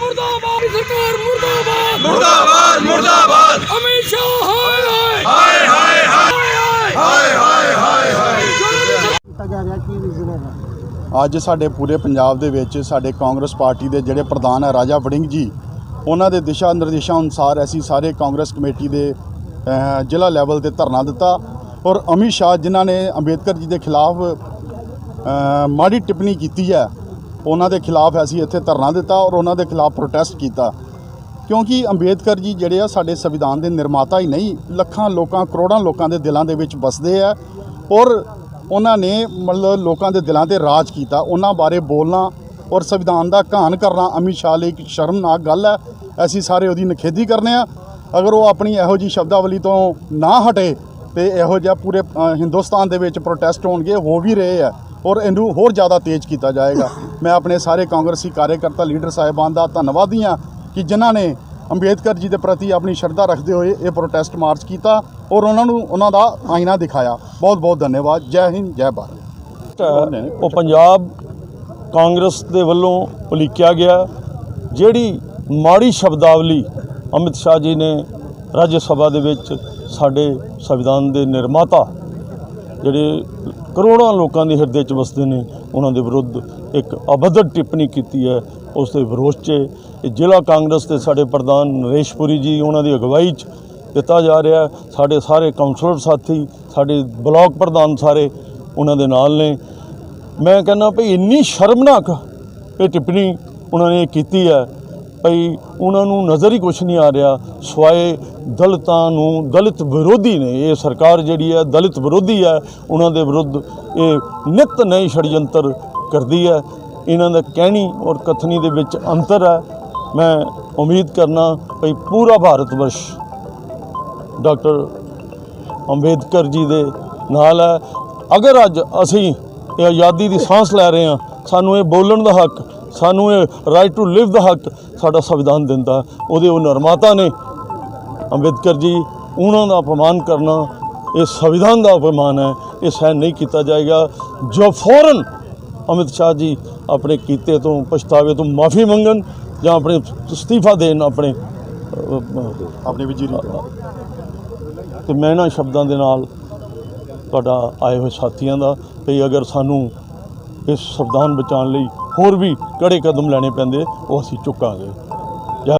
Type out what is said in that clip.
ਮੁਰਦਾਬਾਦ ਬੀਜੇਪੀ ਸਰਕਾਰ ਮੁਰਦਾਬਾਦ। ਸਰਕਾਰ ਮੁਰਦਾਬਾਦ ਮੁਰਦਾਬਾਦ। ਮੁਰਦਾਬਾਦ ਅਮਿਤ ਸ਼ਾਹ ਹਾਏ ਹਾਏ। ਹਾਏ ਹਾਏ ਹਾਏ। ਹਾਏ ਹਾਏ। ਹਾਏ ਹਾਏ ਕੀਤਾ ਜਾ ਰਿਹਾ ਕੀ ਵਿਜ਼ਨ ਹੈਗਾ? ਅੱਜ ਸਾਡੇ ਪੂਰੇ ਪੰਜਾਬ ਦੇ ਵਿੱਚ ਸਾਡੇ ਕਾਂਗਰਸ ਪਾਰਟੀ ਦੇ ਜਿਹੜੇ ਪ੍ਰਧਾਨ ਹੈ ਰਾਜਾ ਵੜਿੰਗ ਜੀ ਉਹਨਾਂ ਦੇ ਦਿਸ਼ਾ ਨਿਰਦੇਸ਼ਾਂ ਅਨੁਸਾਰ ਅਸੀਂ ਸਾਰੇ ਕਾਂਗਰਸ ਕਮੇਟੀ ਦੇ ਜ਼ਿਲ੍ਹਾ ਲੈਵਲ ਤੇ ਧਰਨਾ ਦਿੱਤਾ। ਔਰ ਅਮਿਤ ਸ਼ਾਹ ਜਿਨ੍ਹਾਂ ਨੇ ਅੰਬੇਦਕਰ ਜੀ ਦੇ ਖਿਲਾਫ ਮਾੜੀ ਟਿੱਪਣੀ ਕੀਤੀ ਹੈ ਉਹਨਾਂ ਦੇ ਖਿਲਾਫ ਅਸੀਂ ਇੱਥੇ ਧਰਨਾ ਦਿੱਤਾ ਔਰ ਉਹਨਾਂ ਦੇ ਖਿਲਾਫ ਪ੍ਰੋਟੈਸਟ ਕੀਤਾ। ਕਿਉਂਕਿ ਅੰਬੇਦਕਰ ਜੀ ਜਿਹੜੇ ਆ ਸਾਡੇ ਸੰਵਿਧਾਨ ਦੇ ਨਿਰਮਾਤਾ ਹੀ ਨਹੀਂ, ਲੱਖਾਂ ਲੋਕਾਂ, ਕਰੋੜਾਂ ਲੋਕਾਂ ਦੇ ਦਿਲਾਂ ਦੇ ਵਿੱਚ ਵਸਦੇ ਆ ਔਰ ਉਹਨਾਂ ਨੇ ਮਤਲਬ ਲੋਕਾਂ ਦੇ ਦਿਲਾਂ ਤੇ ਰਾਜ ਕੀਤਾ। ਉਹਨਾਂ ਬਾਰੇ ਬੋਲਣਾ ਔਰ ਸੰਵਿਧਾਨ ਦਾ ਘਾਣ ਕਰਨਾ ਅਮਿਤ ਸ਼ਾਹ ਲਈ ਇੱਕ ਸ਼ਰਮਨਾਕ ਗੱਲ ਹੈ। ਅਸੀਂ ਸਾਰੇ ਉਹਦੀ ਨਿਖੇਧੀ ਕਰਨੇ ਆ। ਅਗਰ ਉਹ ਆਪਣੀ ਇਹੋ ਜੀ ਸ਼ਬਦਾਵਲੀ ਤੋਂ ਨਾ ਹਟੇ ਤੇ ਇਹੋ ਜਿਹਾ ਪੂਰੇ ਹਿੰਦੁਸਤਾਨ ਦੇ ਵਿੱਚ ਪ੍ਰੋਟੈਸਟ ਹੋਣਗੇ, ਹੋ ਵੀ ਰਹੇ ਆ। ਔਰ ਇਹਨੂੰ ਹੋਰ ਜ਼ਿਆਦਾ ਤੇਜ਼ ਕੀਤਾ ਜਾਏਗਾ। ਮੈਂ ਆਪਣੇ ਸਾਰੇ ਕਾਂਗਰਸੀ ਕਾਰਜਕਰਤਾ ਲੀਡਰ ਸਾਹਿਬਾਨ ਦਾ ਧੰਨਵਾਦੀ ਹਾਂ ਕਿ ਜਿਨ੍ਹਾਂ ਨੇ ਅੰਬੇਦਕਰ ਜੀ ਦੇ ਪ੍ਰਤੀ ਆਪਣੀ ਸ਼ਰਧਾ ਰੱਖਦੇ ਹੋਏ ਇਹ ਪ੍ਰੋਟੈਸਟ ਮਾਰਚ ਕੀਤਾ ਔਰ ਉਹਨਾਂ ਨੂੰ ਉਹਨਾਂ ਦਾ ਆਇਨਾ ਦਿਖਾਇਆ। ਬਹੁਤ ਬਹੁਤ ਧੰਨਵਾਦ। ਜੈ ਹਿੰਦ ਜੈ ਭਾਰਤ। ਉਹ ਪੰਜਾਬ ਕਾਂਗਰਸ ਦੇ ਵੱਲੋਂ ਉਲੀਕਿਆ ਗਿਆ ਜਿਹੜੀ ਮਾੜੀ ਸ਼ਬਦਾਵਲੀ ਅਮਿਤ ਸ਼ਾਹ ਜੀ ਨੇ ਰਾਜ ਸਭਾ ਦੇ ਵਿੱਚ ਸਾਡੇ ਸੰਵਿਧਾਨ ਦੇ ਨਿਰਮਾਤਾ ਜਿਹੜੇ ਕਰੋੜਾਂ ਲੋਕਾਂ ਦੇ ਹਿਰਦੇ 'ਚ ਵਸਦੇ ਨੇ, ਉਹਨਾਂ ਦੇ ਵਿਰੁੱਧ ਇੱਕ ਅਬਦਤ ਟਿੱਪਣੀ ਕੀਤੀ ਹੈ। ਉਸ ਦੇ ਵਿਰੋਧ 'ਚ ਇਹ ਜ਼ਿਲ੍ਹਾ ਕਾਂਗਰਸ ਦੇ ਸਾਡੇ ਪ੍ਰਧਾਨ ਨਰੇਸ਼ਪੁਰੀ ਜੀ, ਉਹਨਾਂ ਦੀ ਅਗਵਾਈ 'ਚ ਦਿੱਤਾ ਜਾ ਰਿਹਾ ਸਾਡੇ ਸਾਰੇ ਕਾਉਂਸਲਰ ਸਾਥੀ, ਸਾਡੇ ਬਲਾਕ ਪ੍ਰਧਾਨ ਸਾਰੇ ਉਹਨਾਂ ਦੇ ਨਾਲ ਨੇ। ਮੈਂ ਕਹਿੰਦਾ ਭਈ ਇੰਨੀ ਸ਼ਰਮਨਾਕ ਇਹ ਟਿੱਪਣੀ ਉਹਨਾਂ ਨੇ ਕੀਤੀ ਹੈ। ਭਈ ਉਹਨਾਂ ਨੂੰ ਨਜ਼ਰ ਹੀ ਕੁਛ ਨਹੀਂ ਆ ਰਿਹਾ। ਸਵਾਏ ਦਲਿਤਾਂ ਨੂੰ ਦਲਿਤ ਵਿਰੋਧੀ ਨੇ। ਇਹ ਸਰਕਾਰ ਜਿਹੜੀ ਹੈ ਦਲਿਤ ਵਿਰੋਧੀ ਹੈ। ਉਹਨਾਂ ਦੇ ਵਿਰੁੱਧ ਇਹ ਨਿਤ ਨਈ ਛੜਯੰਤਰ ਕਰਦੀ ਹੈ। ਇਹਨਾਂ ਦਾ ਕਹਿਣੀ ਔਰ ਕਥਨੀ ਦੇ ਵਿੱਚ ਅੰਤਰ ਹੈ। ਮੈਂ ਉਮੀਦ ਕਰਨਾ ਭਈ ਪੂਰਾ ਭਾਰਤ ਵਰਸ਼ ਡਾਕਟਰ ਅੰਬੇਦਕਰ ਜੀ ਦੇ ਨਾਲ ਹੈ। ਅਗਰ ਅੱਜ ਅਸੀਂ ਇਹ ਆਜ਼ਾਦੀ ਦੀ ਸਾਹ ਲੈ ਰਹੇ ਹਾਂ, ਸਾਨੂੰ ਇਹ ਬੋਲਣ ਦਾ ਹੱਕ ਸਾਨੂੰ ਇਹ ਰਾਈਟ ਟੂ ਲਿਵ ਦਾ ਹੱਕ ਸਾਡਾ ਸੰਵਿਧਾਨ ਦਿੰਦਾ ਉਹਦੇ ਉਹ ਨਿਰਮਾਤਾ ਨੇ ਅੰਬੇਦਕਰ ਜੀ ਉਹਨਾਂ ਦਾ ਅਪਮਾਨ ਕਰਨਾ ਇਹ ਸੰਵਿਧਾਨ ਦਾ ਅਪਮਾਨ ਹੈ। ਇਹ ਸਹਿਣ ਨਹੀਂ ਕੀਤਾ ਜਾਏਗਾ। ਜੋ ਫੌਰਨ ਅਮਿਤ ਸ਼ਾਹ ਜੀ ਆਪਣੇ ਕੀਤੇ ਤੋਂ ਪਛਤਾਵੇ ਤੋਂ ਮਾਫੀ ਮੰਗਣ ਜਾਂ ਆਪਣੇ ਅਸਤੀਫਾ ਦੇਣ ਆਪਣੇ ਆਪਣੀ ਵਜ਼ੀਰੀ ਤੇ ਮੈਂ ਇਹਨਾਂ ਸ਼ਬਦਾਂ ਦੇ ਨਾਲ ਤੁਹਾਡਾ ਆਏ ਹੋਏ ਸਾਥੀਆਂ ਦਾ ਵੀ ਅਗਰ ਸਾਨੂੰ ਇਸ ਸੰਵਿਧਾਨ ਬਚਾਉਣ ਲਈ ਹੋਰ ਵੀ ਕੜੇ ਕਦਮ ਲੈਣੇ ਪੈਂਦੇ ਉਹ ਅਸੀਂ ਚੁੱਕਾਂਗੇ।